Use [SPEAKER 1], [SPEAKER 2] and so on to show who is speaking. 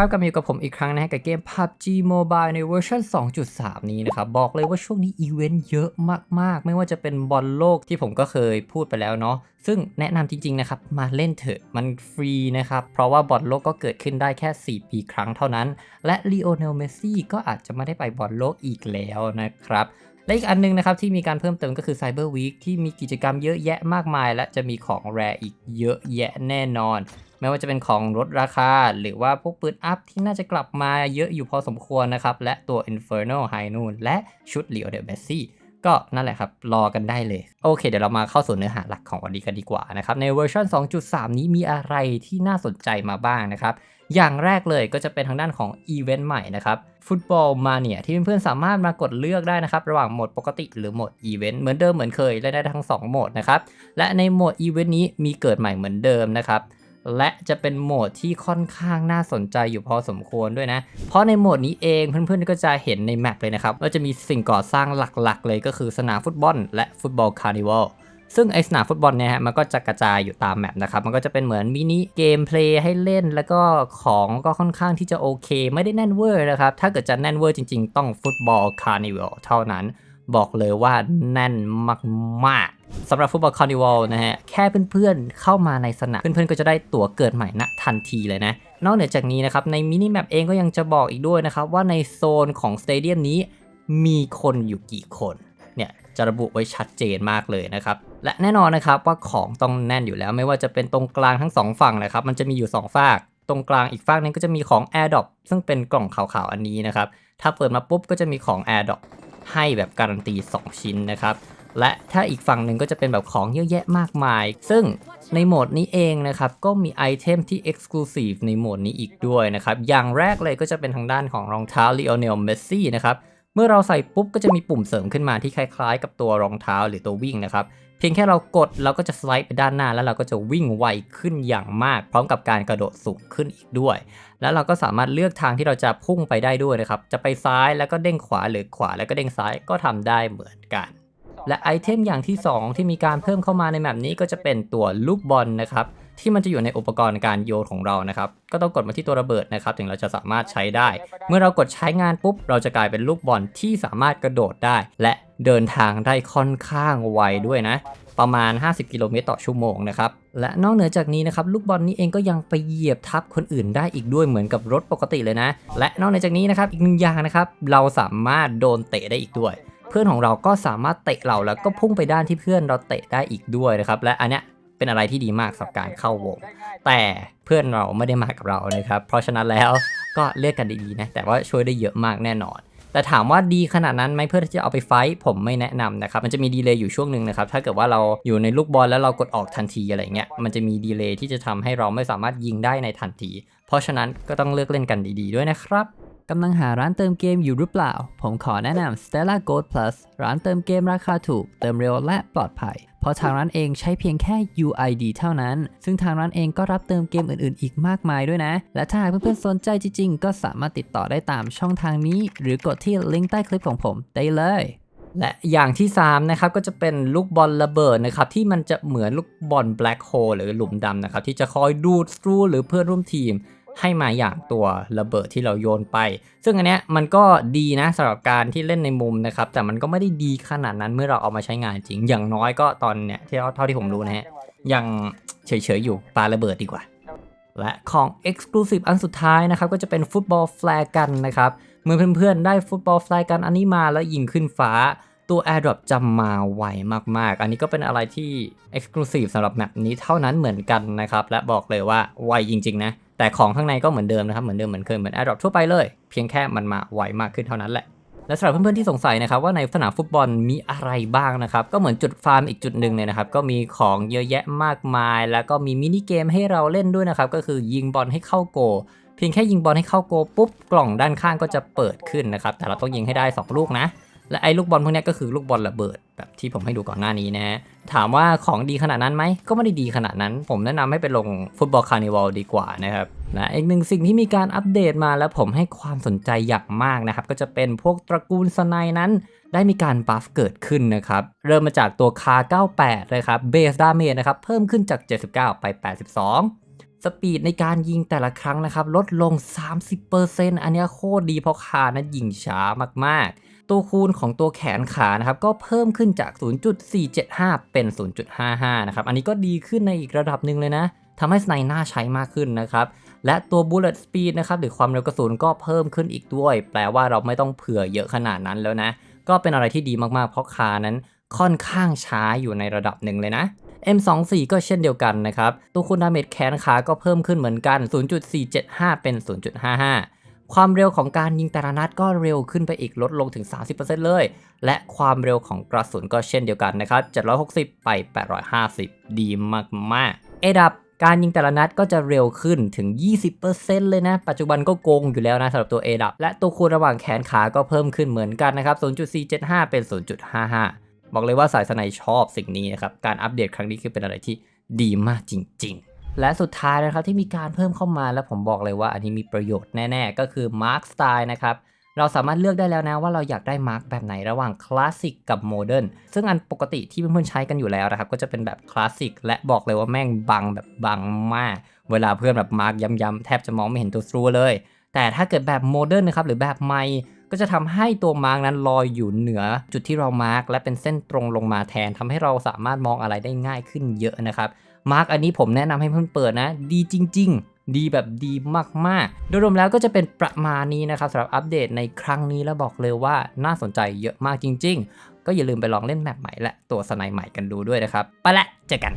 [SPEAKER 1] ครับกลับมาอยู่กับผมอีกครั้งนะฮะกับเกม PUBG Mobile ในเวอร์ชัน2.3 นี้นะครับ บอกเลยว่าช่วงนี้อีเวนต์เยอะมาก ๆ ไม่ว่าจะเป็นบอลโลกที่ผมก็เคยพูดไปแล้วเนาะซึ่งแนะนำจริง ๆ นะครับ มาเล่นเถอะมันฟรีนะครับ เพราะว่าบอลโลกก็เกิดขึ้นได้แค่ 4 ปีครั้งเท่านั้น และลีโอเนลเมสซี่ก็อาจจะไม่ได้ไปบอลโลกอีกแล้วนะครับ และอีกอันนึงนะครับที่มีการเพิ่มเติมก็คือ Cyber Week ที่มีกิจกรรมเยอะแยะมากมาย และจะมีของแรอีกเยอะแยะแน่นอน ไม่ว่าจะเป็นของลดราคา หรือว่าพวกปืนอัพที่น่าจะกลับมาเยอะอยู่พอสมควรนะครับ และตัว Inferno High Noon และชุด Leo de Messi ก็นั่นแหละครับ รอกันได้เลย โอเค เดี๋ยวเรามาเข้าสู่เนื้อหาหลักของวันนี้กันดีกว่านะครับ ในเวอร์ชัน2.3 นี้มีอะไรที่น่าสนใจมาบ้างนะครับ อย่างแรกเลยก็จะเป็นทางด้านของอีเวนต์ใหม่นะครับฟุตบอลมาเนียที่เพื่อนๆสามารถมากดเลือกได้นะครับ ระหว่างโหมดปกติหรือโหมดอีเวนต์เหมือนเดิมเหมือนเคยเล่นได้ทั้ง 2 โหมดนะครับ และในโหมดอีเวนต์นี้มีเกิดใหม่เหมือนเดิมนะครับและจะเป็นโหมดที่ค่อนข้างน่าสนใจอยู่พอสมควรด้วยนะ เพราะในโหมดนี้เองเพื่อนๆก็จะเห็นในแมปเลยนะครับว่าจะมีสิ่งก่อสร้างหลักๆ เลยก็คือสนามฟุตบอล และฟุตบอลคาร์นิวัล ซึ่งไอสนามฟุตบอลเนี่ยฮะมันก็จะกระจายอยู่ตามแมปนะครับ มันก็จะเป็นเหมือนมินิเกมเพลย์ให้เล่น แล้วก็ของก็ค่อนข้างที่จะโอเค ไม่ได้แน่นเวอร์นะครับ ถ้าเกิดจะแน่นเวอร์จริงๆ ต้องฟุตบอลคาร์นิวัลเท่านั้น บอกเลยว่าแน่นมากๆสำหรับฟุตบอลคาร์นิวัลนะฮะ แค่เพื่อนๆเข้ามาในสนาม เพื่อนๆก็จะได้ตั๋วเกิดใหม่ณทันทีเลยนะ นอกเหนือจากนี้นะครับ ในมินิแมปเองก็ยังจะบอกอีกด้วยนะครับว่าในโซนของสเตเดียมนี้มีคนอยู่กี่คนเนี่ย จะระบุไว้ชัดเจนมากเลยนะครับ และแน่นอนนะครับว่าของต้องแน่นอยู่แล้ว ไม่ว่าจะเป็นตรงกลางทั้งสองฝั่งนะครับ มันจะมีอยู่ 2 ฝาก ตรงกลางอีกฝากนึงก็จะมีของ AirDrop ซึ่งเป็นกล่องขาวๆอันนี้นะครับ ถ้าเปิดมาปุ๊บก็จะมีของ AirDrop ให้แบบการันตี 2 ชิ้นนะครับและถ้าอีกฝั่งหนึ่งก็จะเป็นแบบของเยอะแยะมากมาย ซึ่งในโหมดนี้เองนะครับ ก็มีไอเทมที่ Exclusive ในโหมดนี้อีกด้วยนะครับ อย่างแรกเลยก็จะเป็นทางด้านของรองเท้า Lionel Messi นะครับ มื่อเราใส่ปุ๊บก็จะมีปุ่มเสริมขึ้นมาที่คล้ายๆ กับตัวรองเท้าหรือตัววิ่งนะครับ เพียงแค่เรากดเราก็จะสไลด์ไปด้านหน้า แล้วเราก็จะวิ่งไวขึ้นอย่างมาก พร้อมกับการกระโดดสูงขึ้นอีกด้วย แล้วเราก็สามารถเลือกทางที่เราจะพุ่งไปได้ด้วยนะครับ จะไปซ้ายแล้วก็เด้งขวาหรือขวาแล้วก็เด้งซ้ายก็ทำได้เหมือนกันและไอเทมอย่างที่ 2 ที่มีการเพิ่มเข้ามาในแมปนี้ก็จะเป็นตัวลูกบอลนะครับ ที่มันจะอยู่ในอุปกรณ์การโยนของเรานะครับ ก็ต้องกดมาที่ตัวระเบิดนะครับ ถึงเราจะสามารถใช้ได้ เมื่อเรากดใช้งานปุ๊บ เราจะกลายเป็นลูกบอลที่สามารถกระโดดได้ และเดินทางได้ค่อนข้างไวด้วยนะ ประมาณ 50 กิโลเมตรต่อชั่วโมงนะครับ และนอกเหนือจากนี้นะครับ ลูกบอลนี้เองก็ยังไปเหยียบทับคนอื่นได้อีกด้วยเหมือนกับรถปกติเลยนะ และนอกเหนือจากนี้นะครับ อีกหนึ่งอย่างนะครับ เราสามารถโดนเตะได้อีกด้วย เพื่อนของเราก็สามารถเตะเราแล้วก็พุ่งไปด้านที่เพื่อนเราเตะได้อีกด้วยนะครับ และอันเนี้ย เป็นอะไรที่ดีมากสำหรับการเข้าวง แต่เพื่อนเราไม่ได้มากับเรานะครับ เพราะฉะนั้นแล้วก็เลือกกันดีๆนะ แต่ว่าช่วยได้เยอะมากแน่นอน แต่ถามว่าดีขนาดนั้นไหมเพื่อที่จะเอาไปไฟท์ผมไม่แนะนำนะครับ มันจะมีดีเลย์อยู่ช่วงหนึ่งนะครับ ถ้าเกิดว่าเราอยู่ในลูกบอลแล้วเรากดออกทันทีอะไรเงี้ย มันจะมีดีเลย์ที่จะทำให้เราไม่สามารถยิงได้ในทันที เพราะฉะนั้นก็ต้องเลือกเล่นกันดีๆด้วยนะครับ กำลังหาร้านเติมเกมอยู่หรือเปล่า ผมขอแนะนำ Stella Gold Plus ร้านเติมเกมราคาถูก เติมเร็วและปลอดภัย เพราะทางร้านเองใช้เพียงแค่ UID เท่านั้น ซึ่งทางร้านเองก็รับเติมเกมอื่นๆ อีกมากมายด้วยนะ และถ้าหากเพื่อนๆสนใจจริงๆ ก็สามารถติดต่อได้ตามช่องทางนี้ หรือกดที่ลิงก์ใต้คลิปของผมได้เลยและอย่างที่ 3 นะครับ ก็จะเป็นลูกบอลระเบิดนะครับ ที่มันจะเหมือนลูกบอลแบล็คโฮลหรือหลุมดำนะครับ ที่จะคอยดูดสตรูหรือเพื่อนร่วมทีม ให้มาอย่างตัวระเบิดที่เราโยนไป ซึ่งอันเนี้ยมันก็ดีนะสำหรับการที่เล่นในมุมนะครับ แต่มันก็ไม่ได้ดีขนาดนั้นเมื่อเราเอามาใช้งานจริง อย่างน้อยก็ตอนเนี้ยที่เท่าที่ผมรู้นะฮะยังเฉยๆอยู่ปาระเบิดดีกว่า และของ Exclusive อันสุดท้ายนะครับก็จะเป็นฟุตบอลแฟร์กันนะครับเมื่อเพื่อนๆได้ฟุตบอลแฟร์กันอันนี้มาแล้วยิงขึ้นฟ้าตัว AirDrop จะมาไวมากๆ อันนี้ก็เป็นอะไรที่ Exclusive สำหรับแมปนี้เท่านั้นเหมือนกันนะครับ และบอกเลยว่าไวจริง ๆ นะ แต่ของข้างในก็เหมือนเดิมนะครับเหมือนเดิมเหมือนเคยเหมือน AirDrop ทั่วไปเลย เพียงแค่มันมาไวมากขึ้นเท่านั้นแหละและสำหรับเพื่อนๆที่สงสัยนะครับว่าในสนามฟุตบอลมีอะไรบ้างนะครับ ก็เหมือนจุดฟาร์มอีกจุดหนึ่งเลยนะครับ ก็มีของเยอะแยะมากมาย แล้วก็มีมินิเกมให้เราเล่นด้วยนะครับ ก็คือยิงบอลให้เข้าโกลเพียงแค่ยิงบอลให้เข้าโกลปุ๊บกล่องด้านข้างก็จะเปิดขึ้นนะครับ แต่เราต้องยิงให้ได้ 2 ลูกนะ และไอ้ลูกบอลพวกนี้ก็คือลูกบอลระเบิดแบบที่ผมให้ดูก่อนหน้านี้นะฮะ ถามว่าของดีขนาดนั้นไหม ก็ไม่ได้ดีขนาดนั้น ผมแนะนำให้ไปลงฟุตบอลคาร์นิวัลดีกว่านะครับนะอีกหนึ่งสิ่งที่มีการอัปเดตมาแล้วผมให้ความสนใจอย่างมากนะครับ ก็จะเป็นพวกตระกูลสไนนั้น ได้มีการบัฟเกิดขึ้นนะครับ เริ่มมาจากตัวคา 98 เลยครับเบสดาเมจนะครับ เพิ่มขึ้นจาก 79 ไป 82สปีดในการยิงแต่ละครั้งนะครับ ลดลง 30%อันเนี้โคตรดีเพราะคานั้นยิงช้ามากๆ ตัวคูณของตัวแขนขานะครับก็เพิ่มขึ้นจาก 0.475 เป็น 0.55 นะครับ อันนี้ก็ดีขึ้นในอีกระดับหนึ่งเลยนะทำให้สไนน่าใช้มากขึ้นนะครับ และตัว bullet speed นะครับหรือความเร็วกระสุนก็เพิ่มขึ้นอีกด้วย แปลว่าเราไม่ต้องเผื่อเยอะขนาดนั้นแล้วนะ ก็เป็นอะไรที่ดีมากๆ เพราะคานั้นค่อนข้างช้าอยู่ในระดับหนึ่งเลยนะ M24 ก็เช่นเดียวกันนะครับ ตัวคูณดาเมจแขนขาก็เพิ่มขึ้นเหมือนกัน 0.475 เป็น 0.55 ความเร็วของการยิงแต่ละนัดก็เร็วขึ้นไปอีกลดลงถึง 30%เลย และความเร็วของกระสุนก็เช่นเดียวกันนะครับ 760 ไป 850 ดีมากๆ เอดับการยิงแต่ละนัดก็จะเร็วขึ้นถึง 20%เลยนะ ปัจจุบันก็โกงอยู่แล้วนะสำหรับตัว A ดับ และตัวคูณระหว่างแขนขาก็เพิ่มขึ้นเหมือนกันนะครับ 0.475 เป็น 0.55 บอกเลยว่าสายสไนชอบสิ่งนี้นะครับ การอัปเดตครั้งนี้คือเป็นอะไรที่ดีมากจริง ๆ และสุดท้ายนะครับที่มีการเพิ่มเข้ามาแล้วผมบอกเลยว่าอันนี้มีประโยชน์แน่ๆ ก็คือ Mark Style นะครับเราสามารถเลือกได้แล้วนะว่าเราอยากได้มาร์กแบบไหนระหว่างคลาสสิกกับโมเดิร์นซึ่งอันปกติที่เพื่อนๆใช้กันอยู่แล้วนะครับก็จะเป็นแบบคลาสสิกและบอกเลยว่าแม่งบังแบบบังมาก เวลาเพื่อนแบบมาร์กย้ำๆแทบจะมองไม่เห็นตัวสรูเลย แต่ถ้าเกิดแบบโมเดิร์นนะครับหรือแบบไม ก็จะทำให้ตัวมาร์กนั้นลอยอยู่เหนือจุดที่เรามาร์กและเป็นเส้นตรงลงมาแทนทำให้เราสามารถมองอะไรได้ง่ายขึ้นเยอะนะครับมาร์กอันนี้ผมแนะนำให้เพื่อนเปิดนะ ดีจริง ๆดีแบบดีมากๆ โดยรวมแล้วก็จะเป็นประมาณนี้นะครับสำหรับอัปเดตในครั้งนี้แล้วบอกเลยว่าน่าสนใจเยอะมากจริง ๆ ก็อย่าลืมไปลองเล่นแมปใหม่และตัวสไนใหม่กันดูด้วยนะครับ ไปละเจอกัน